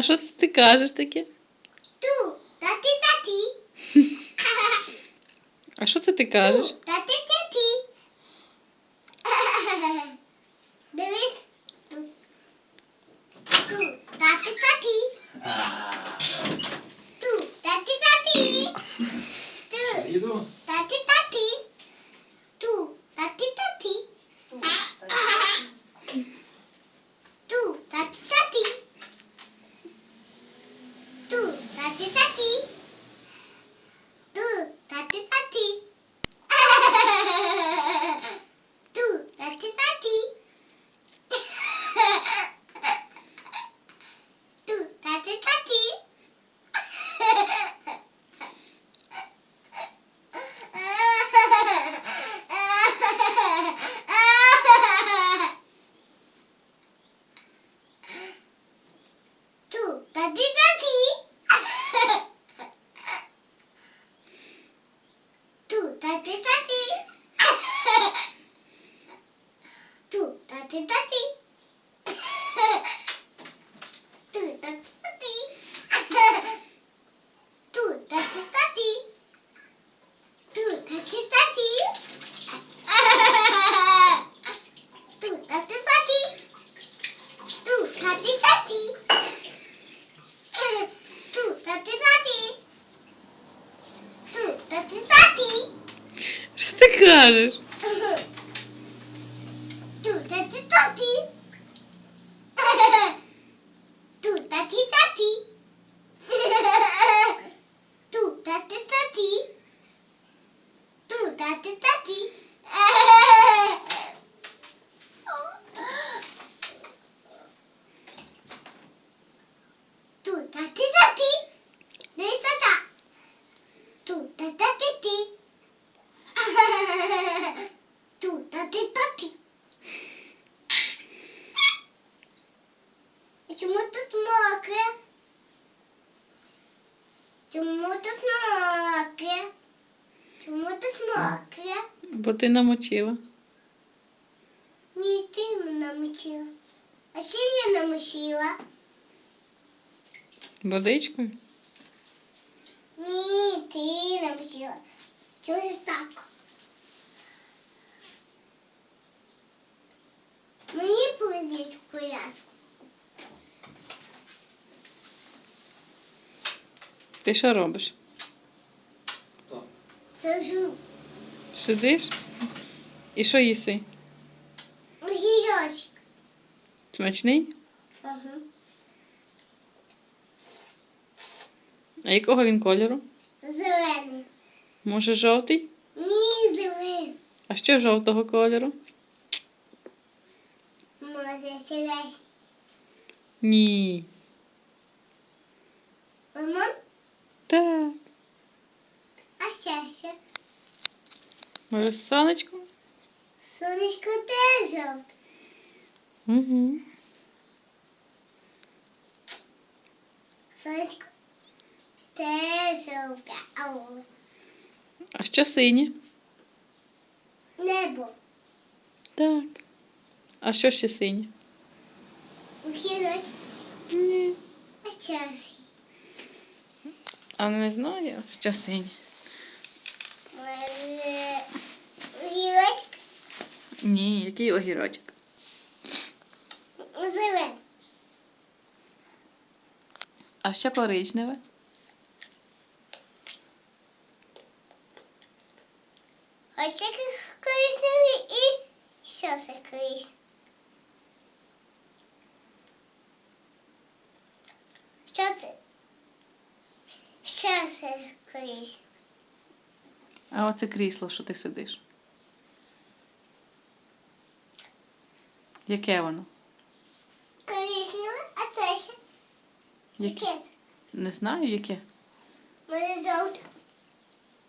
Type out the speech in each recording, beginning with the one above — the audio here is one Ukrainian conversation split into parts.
А що це ти кажеш таке? Ту, таті таті. А що це ти кажеш? 可是。Чому тут мокре? Чому тут мокре? Чому тут мокре? Бо ти намочила. Ні, ти мене намочила. А чим я намочила? Водичкою? Ні, ти намочила. Чому це так? Мені привіт в порядку. Ти що робиш? Хто? Сажу. Сидиш? І що їси? Гірочок. Смачний? Ага. А якого він кольору? Зелений. Може жовтий? Ні, зелений. А що жовтого кольору? Може, сідай. Ні. Так. А ще ще. Може сонечко? Сонечко теж жовте. Угу. Сонечко теж жовте. Ау. А що синє? Небо. Так. А що ще синє? Гірочок. Ні. А ще ж. А не знаю, що синє. Огірочок? Гірочок. Ні, який огірочок. Зелений. А що коричневе? А це коричневий і що це коричневий? Що це? Що це коричневий? А оце крісло, що ти сидиш. Яке воно? Коричневе, а це ще? Яке? Не знаю, яке. Може жовте?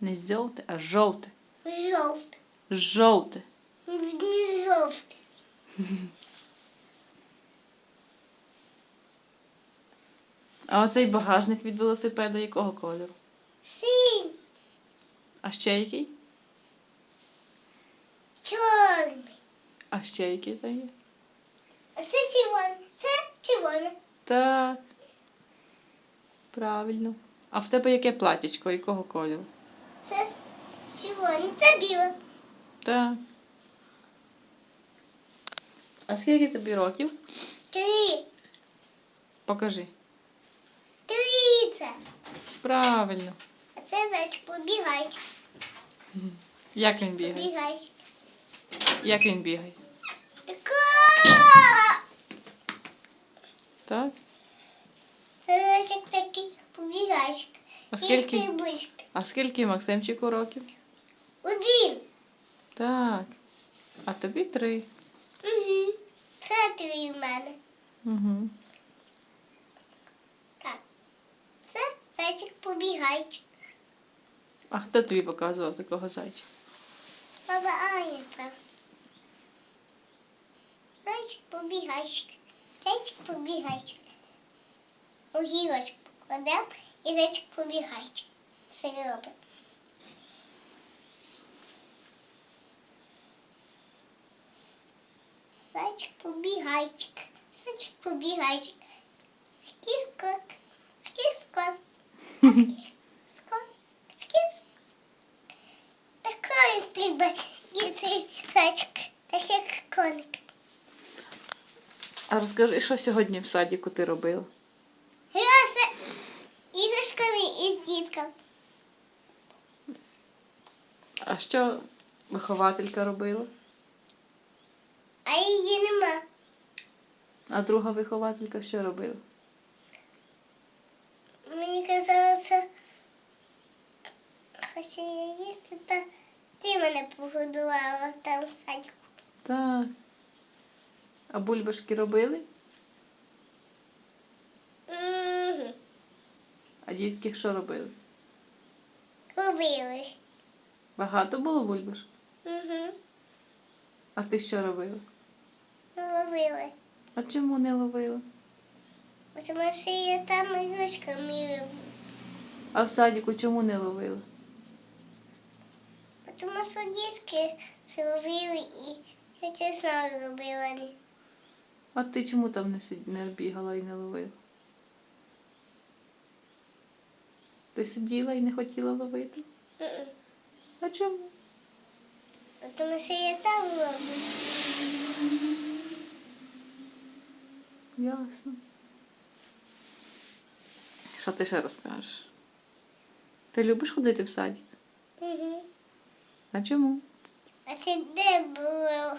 Не жовте, а жовте. Жовте. Жовте. Не жовте. А оцей багажник від велосипеда якого кольору? Синь. А ще який? Чорний. А ще який там є? А це червоне. Це червоне. Так. Правильно. А в тебе яке платічко, якого кольору? Це червоне, це біле. Так. А скільки тобі років? Три. Покажи. Правильно. А це зайчик побігай. Як він бігає? Побігай. Як він бігає? Така. Так? Це зайчик такий побігайчик. А І скільки, стрибучик. а скільки Максимчику років? Один. Так. А тобі три. Угу. Це три в мене. Угу. Так. Це зайчик побігайчик. А хто тобі показував такого зайчика? Баба Аня там. Зайчик побігайчик. Зайчик побігайчик. У гілочку покладемо і зайчик побігайчик. Все робить. Зайчик побігайчик. Зайчик побігайчик. Скіскок. Скіскок. Скіскок. Скіскок. Такий стрибай, цей зайчик, так як коник. А розкажи, що сьогодні в садіку ти робила? Грати іграшками і з дітками. А що вихователька робила? А її нема. А друга вихователька що робила? Мені казалося, хоче я їсти, та ти мене погодувала там в садку. Так. А бульбашки робили? Угу. А дітки що робили? Робили. Багато було бульбашок? Угу. А ти що робила? Робили. А чому не ловила? Тому що я там іграшками роблю. А в садіку чому не ловила? Тому що дітки це робили і я чесно робила. А ти чому там не, сид... не бігала і не ловила? Ти сиділа і не хотіла ловити? Мгм. А чому? Тому що я там роблю. Ясно. Що ти ще розкажеш? Ти любиш ходити в садик? А чому? А ти де було?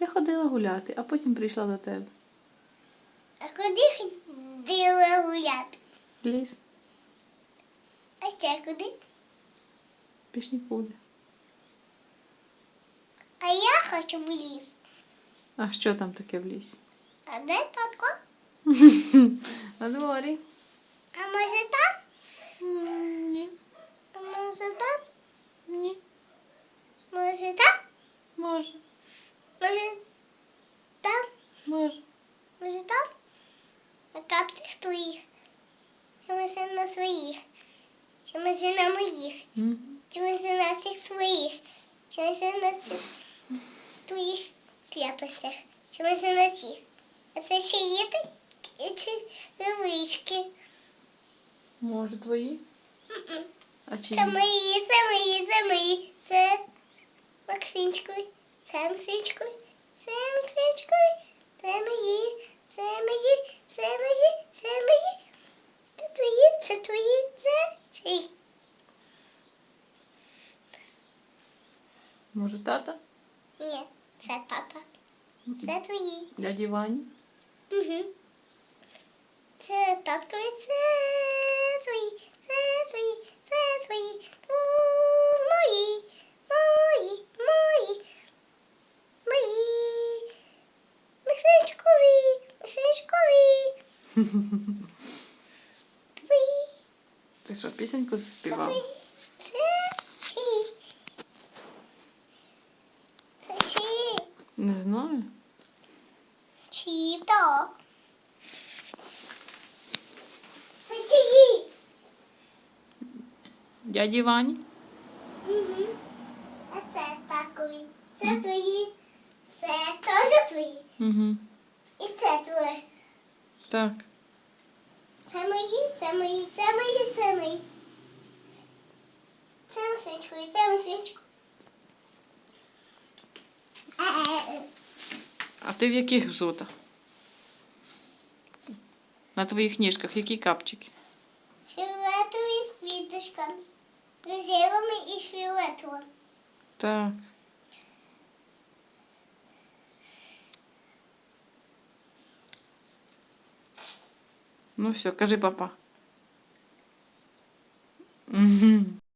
Я ходила гуляти, а потім прийшла до тебе. А куди ходила гуляти? В ліс. А ще куди? Більш нікуди. А я хочу в ліс. А що там таке в лісі? А де татко? На дворі. А може там? Ні. Може там? Ні. Може там? Може. Може там? Може. Може там? На капцях твоїх. Чи може на своїх? Чи може на моїх? Може на цих своїх? Чи може на цих твоїх крепостях? Чи може на цих? А це ще є такі чи ревички? Може твої? А чи Це мої, це мої, це мої. Це Максимчикові, це Максимчикові, це Максимчикові, це мої, це мої, це мої, це мої. Це твої, це твої, це чиї. Може тата? Ні, це папа. Це твої. Дяді Вані? Угу. Це таткові, це твої, це твої, це твої, Ту- мої, мої, мої, мої. Михайличкові, Михайличкові, твої, Ти що, пісеньку заспівав? Не знаю. чиї то. Це чиї. Дяді Вані? Угу. А це такові. Це твої. Це теж твої. Угу. І це твоє. Так. Це мої, це мої, це мої, це мої. І це Максимчику. А ти в яких взута? На твоїх ніжках які капчики? Фіолетові з квіточками. Рожевими і фіолетовими. Так. Ну все, кажи папа.